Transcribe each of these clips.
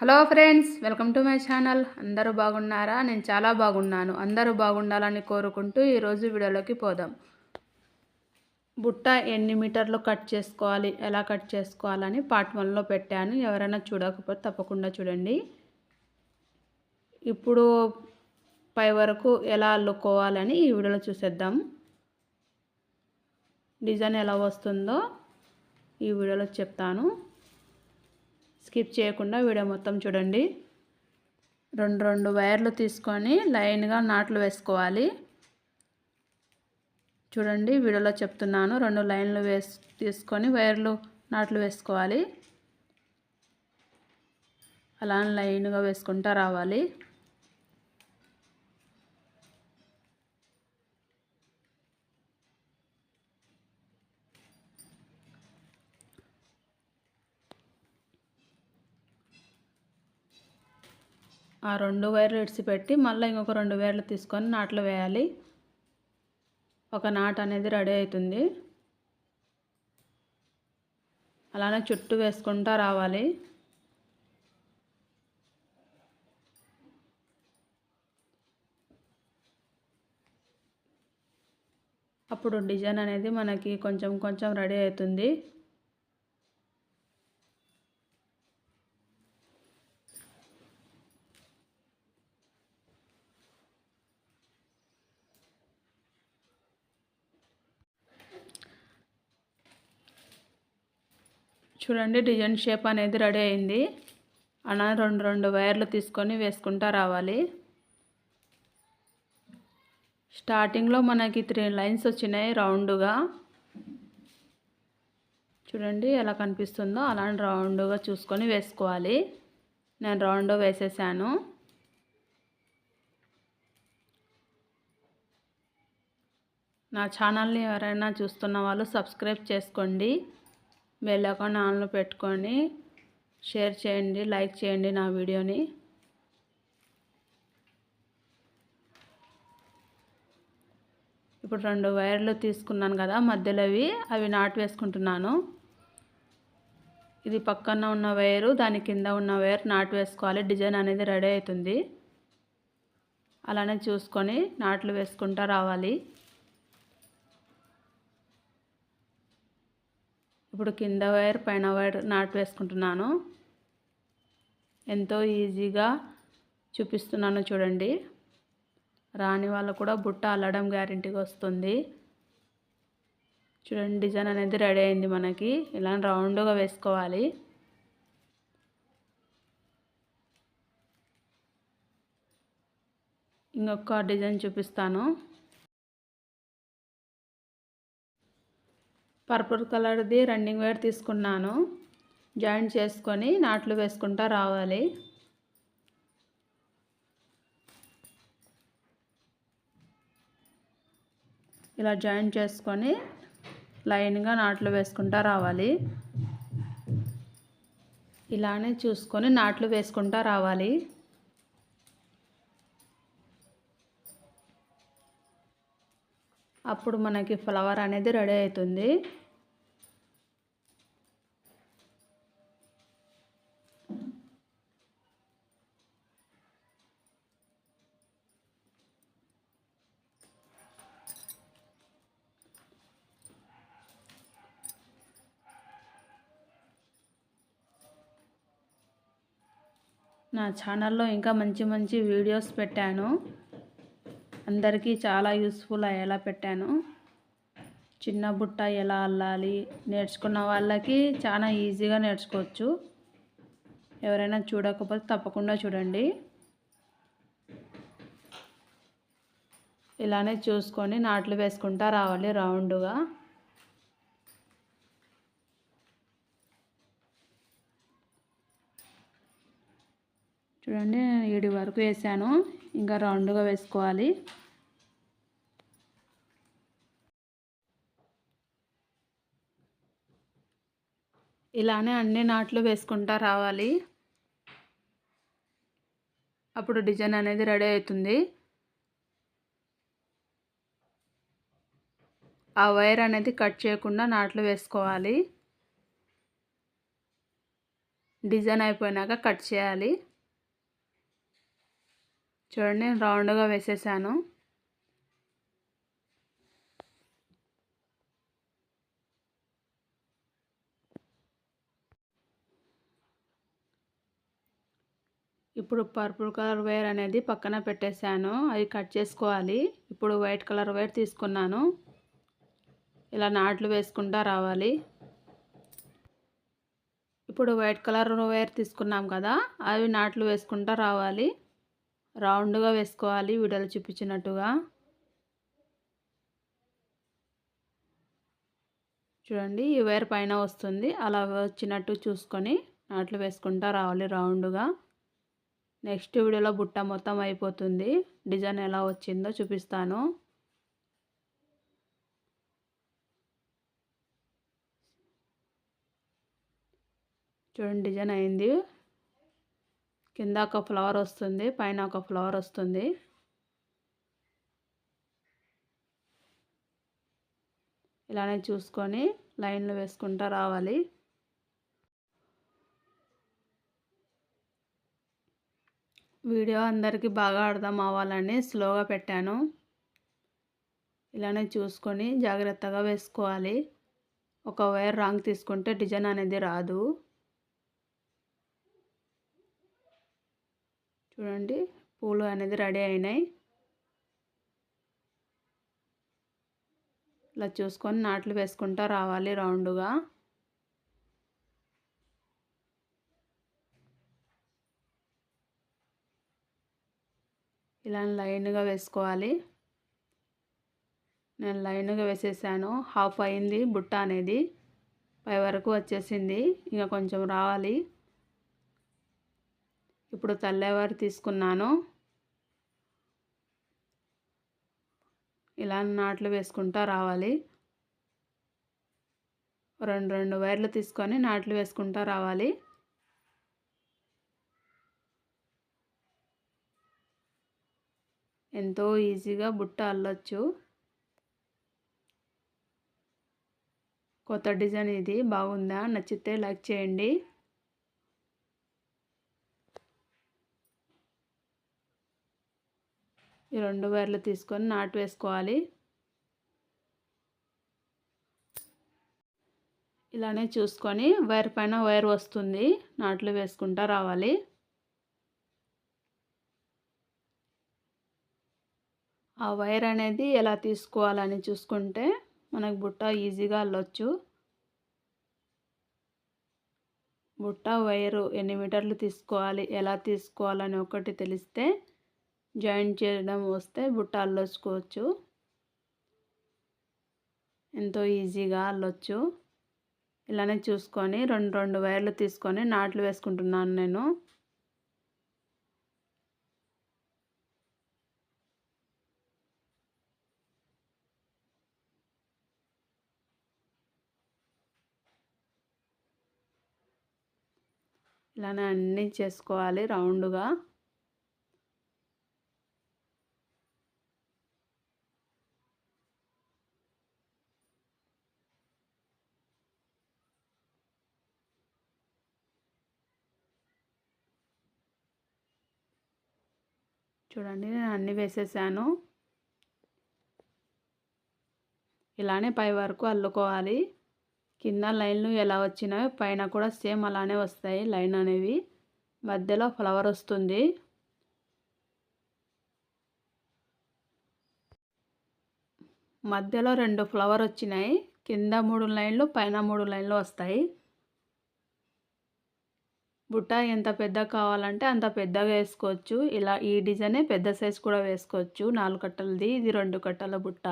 Hello friends welcome to my channel. అందరూ బాగున్నారా? నేను చాలా బాగున్నాను. అందరూ బాగుండాలని కోరుకుంటూ ఈరోజు వీడియోలోకి పోదాం. బుట్ట ఎన్ని మీటర్లు కట్ చేసుకోవాలి? ఎలా కట్ చేసుకోవాలని పార్ట్ వన్లో పెట్టాను. ఎవరైనా చూడకపోతే తప్పకుండా చూడండి. ఇప్పుడు పై వరకు ఎలా అల్లుకోవాలని ఈ వీడియోలో చూసేద్దాం. డిజైన్ ఎలా వస్తుందో ఈ వీడియోలో చెప్తాను. స్కిప్ చేయకుండా వీడియో మొత్తం చూడండి. రెండు రెండు వైర్లు తీసుకొని లైన్గా నాట్లు వేసుకోవాలి. చూడండి వీడియోలో చెప్తున్నాను. రెండు లైన్లు వేసి తీసుకొని వైర్లు నాట్లు వేసుకోవాలి. అలా లైన్గా వేసుకుంటా రావాలి. ఆ రెండు వైర్లు ఇడిచిపెట్టి మళ్ళీ ఇంకొక రెండు వైర్లు తీసుకొని నాట్లు వేయాలి. ఒక నాట్ అనేది రెడీ అవుతుంది. అలానే చుట్టూ వేసుకుంటూ రావాలి. అప్పుడు డిజైన్ అనేది మనకి కొంచెం కొంచెం రెడీ అవుతుంది. చూడండి డిజైన్ షేప్ అనేది రెడీ అయింది. అలా రెండు రెండు వైర్లు తీసుకొని వేసుకుంటా రావాలి. స్టార్టింగ్లో మనకి త్రీ లైన్స్ వచ్చినాయి రౌండ్గా. చూడండి ఎలా కనిపిస్తుందో అలా రౌండ్గా చూసుకొని వేసుకోవాలి. నేను రౌండ్ వేసేసాను. నా ఛానల్ని ఎవరైనా చూస్తున్న వాళ్ళు సబ్స్క్రైబ్ చేసుకోండి. బెల్ అకౌంట్ ఆన్లో పెట్టుకొని షేర్ చేయండి లైక్ చేయండి నా వీడియోని. ఇప్పుడు రెండు వైర్లు తీసుకున్నాను కదా మధ్యలోవి అవి నాటు వేసుకుంటున్నాను. ఇది పక్కన ఉన్న వైరు దాని కింద ఉన్న వైర్ నాటు వేసుకోవాలి డిజైన్ అనేది రెడీ అవుతుంది. అలానే చూసుకొని నాట్లు వేసుకుంటూ రావాలి. ఇప్పుడు కింద వైర్ పైన వైర్ నాటు వేసుకుంటున్నాను. ఎంతో ఈజీగా చూపిస్తున్నాను చూడండి. రాని వాళ్ళు కూడా బుట్ట అల్లడం గ్యారంటీగా వస్తుంది. చూడండి డిజైన్ అనేది రెడీ అయింది మనకి. ఇలా రౌండ్గా వేసుకోవాలి. ఇంకొక డిజైన్ చూపిస్తాను. పర్పుల్ కలర్ది రన్నింగ్ వేర్ తీసుకున్నాను. జాయింట్ చేసుకొని నాట్లు వేసుకుంటా రావాలి. ఇలా జాయింట్ చేసుకొని లైన్గా నాట్లు వేసుకుంటా రావాలి. ఇలానే చూసుకొని నాట్లు వేసుకుంటా రావాలి. అప్పుడు మనకి ఫ్లవర్ అనేది రెడీ అవుతుంది. నా ఛానల్లో ఇంకా మంచి మంచి వీడియోస్ పెట్టాను. అందరికీ చాలా యూస్ఫుల్ అయ్యేలా పెట్టాను. చిన్న బుట్ట ఎలా అల్లాలి నేర్చుకున్న వాళ్ళకి చాలా ఈజీగా నేర్చుకోవచ్చు. ఎవరైనా చూడకపోతే తప్పకుండా చూడండి. ఇలానే చూసుకొని నాట్లు వేసుకుంటా రావాలి రౌండ్గా. చూడండి నేను ఏడు వరకు వేసాను. ఇంకా రౌండ్గా వేసుకోవాలి. ఇలానే అన్ని నాట్లు వేసుకుంటా రావాలి. అప్పుడు డిజైన్ అనేది రెడీ అవుతుంది. ఆ వైర్ అనేది కట్ చేయకుండా నాట్లు వేసుకోవాలి. డిజైన్ అయిపోయినాక కట్ చేయాలి. చూడండి రౌండ్గా వేసేసాను. ఇప్పుడు పర్పుల్ కలర్ వైర్ అనేది పక్కన పెట్టేశాను అది కట్ చేసుకోవాలి. ఇప్పుడు వైట్ కలర్ వైర్ తీసుకున్నాను. ఇలా నాట్లు వేసుకుంటా రావాలి. ఇప్పుడు వైట్ కలర్ వైర్ తీసుకున్నాం కదా అవి నాట్లు వేసుకుంటా రావాలి. రౌండ్గా వేసుకోవాలి వీడియోలో చూపించినట్టుగా. చూడండి ఈ వైర్ పైన వస్తుంది. అలా వచ్చినట్టు చూసుకొని నాట్లు వేసుకుంటా రావాలి రౌండ్గా. నెక్స్ట్ వీడియోలో బుట్ట మొత్తం అయిపోతుంది. డిజైన్ ఎలా వచ్చిందో చూపిస్తాను. చూడండి డిజైన్ అయింది. కింద ఒక ఫ్లవర్ వస్తుంది పైన ఒక ఫ్లవర్ వస్తుంది. ఇలానే చూసుకొని లైన్లు వేసుకుంటూ రావాలి. వీడియో అందరికీ బాగా అర్థం అవ్వాలని స్లోగా పెట్టాను. ఇలానే చూసుకొని జాగ్రత్తగా వేసుకోవాలి. ఒక వైర్ రాంగ్ తీసుకుంటే డిజైన్ అనేది రాదు. చూడండి పూలు అనేది రెడీ అయినాయి. ఇలా చూసుకొని నాట్లు వేసుకుంటా రావాలి రౌండ్గా. ఇలా లైన్గా వేసుకోవాలి. నేను లైన్గా వేసేసాను. హాఫ్ అయింది బుట్ట అనేది. పై వరకు వచ్చేసింది. ఇంకా కొంచెం రావాలి. ఇప్పుడు తల్లేవారు తీసుకున్నాను ఇలా నాట్లు వేసుకుంటా రావాలి. రెండు రెండు వైర్లు తీసుకొని నాట్లు వేసుకుంటా రావాలి. ఎంతో ఈజీగా బుట్ట అల్లొచ్చు. కొత్త డిజైన్ ఇది. బాగుందా? నచ్చితే లైక్ చేయండి. ఈ రెండు వైర్లు తీసుకొని నాటు వేసుకోవాలి. ఇలానే చూసుకొని వైర్ పైన వైర్ వస్తుంది. నాట్లు వేసుకుంటా రావాలి. ఆ వైర్ అనేది ఎలా తీసుకోవాలని చూసుకుంటే మనకు బుట్ట ఈజీగా అల్లొచ్చు. బుట్ట వైరు ఎన్ని మీటర్లు తీసుకోవాలి ఎలా తీసుకోవాలని ఒకటి తెలిస్తే జాయింట్ చేయడం వస్తే బుట్ట అల్లొచ్చుకోవచ్చు ఎంతో ఈజీగా అల్లొచ్చు ఇలానే చూసుకొని రెండు రెండు వైర్లు తీసుకొని నాట్లు వేసుకుంటున్నాను నేను. ఇలానే అన్నీ చేసుకోవాలి రౌండ్గా. చూడండి నేను అన్నీ వేసేసాను. ఇలానే పై వరకు అల్లుకోవాలి. కింద లైన్లు ఎలా వచ్చినాయో పైన కూడా సేమ్ అలానే వస్తాయి లైన్ అనేవి. మధ్యలో ఫ్లవర్ వస్తుంది. మధ్యలో రెండు ఫ్లవర్ వచ్చినాయి. కింద మూడు లైన్లు పైన మూడు లైన్లు వస్తాయి. బుట్ట ఎంత పెద్ద కావాలంటే అంత పెద్దగా వేసుకోవచ్చు. ఇలా ఈ డిజైనే పెద్ద సైజ్ కూడా వేసుకోవచ్చు. నాలుగు కట్టలది ఇది రెండు కట్టల బుట్ట.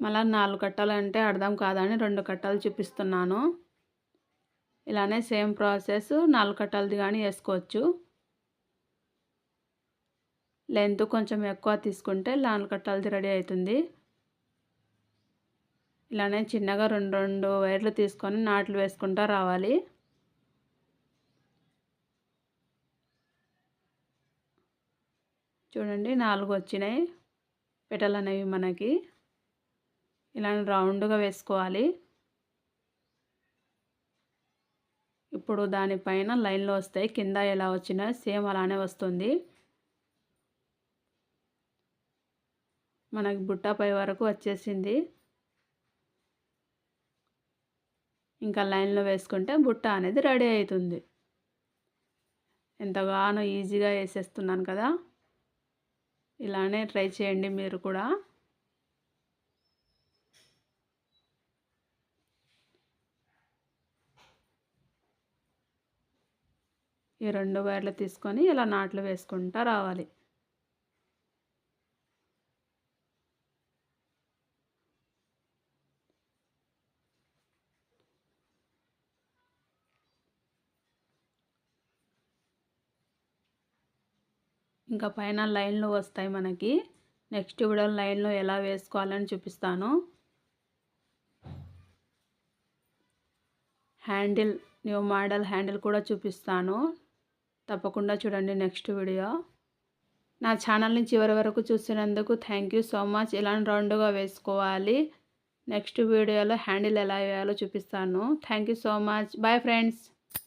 మళ్ళీ నాలుగు కట్టలు అంటే అర్థం కాదని రెండు కట్టలు చూపిస్తున్నాను. ఇలానే సేమ్ ప్రాసెస్ నాలుగు కట్టలది కానీ వేసుకోవచ్చు. లెంత్ కొంచెం ఎక్కువ తీసుకుంటే నాలుగు కట్టలది రెడీ అవుతుంది. ఇలానే చిన్నగా రెండు రెండు వైర్లు తీసుకొని నాట్లు వేసుకుంటూ రావాలి. చూడండి నాలుగు వచ్చినాయి. పెటలు అనేవి మనకి. ఇలా రౌండ్గా వేసుకోవాలి. ఇప్పుడు దానిపైన లైన్లో వస్తాయి. కింద ఎలా వచ్చినా సేమ్ అలానే వస్తుంది. మనకి బుట్టపై వరకు వచ్చేసింది. ఇంకా లైన్లో వేసుకుంటే బుట్ట అనేది రెడీ అవుతుంది. ఎంతగానో ఈజీగా వేసేస్తున్నాను కదా. ఇలానే ట్రై చేయండి మీరు కూడా. ఈ రెండు వైర్లు తీసుకొని ఇలా నాట్లు వేసుకుంటా రావాలి. ఇంకా పైన లైన్లు వస్తాయి మనకి. నెక్స్ట్ వీడియో లైన్లో ఎలా వేసుకోవాలని చూపిస్తాను. హ్యాండిల్ న్యూ మోడల్ హ్యాండిల్ కూడా చూపిస్తాను. తప్పకుండా చూడండి నెక్స్ట్ వీడియో. నా ఛానల్ని చివరి వరకు చూసినందుకు థ్యాంక్ యూ సో మచ్. ఇలాంటి రౌండ్గా వేసుకోవాలి. నెక్స్ట్ వీడియోలో హ్యాండిల్ ఎలా వేయాలో చూపిస్తాను. Thank you so much. Bye friends.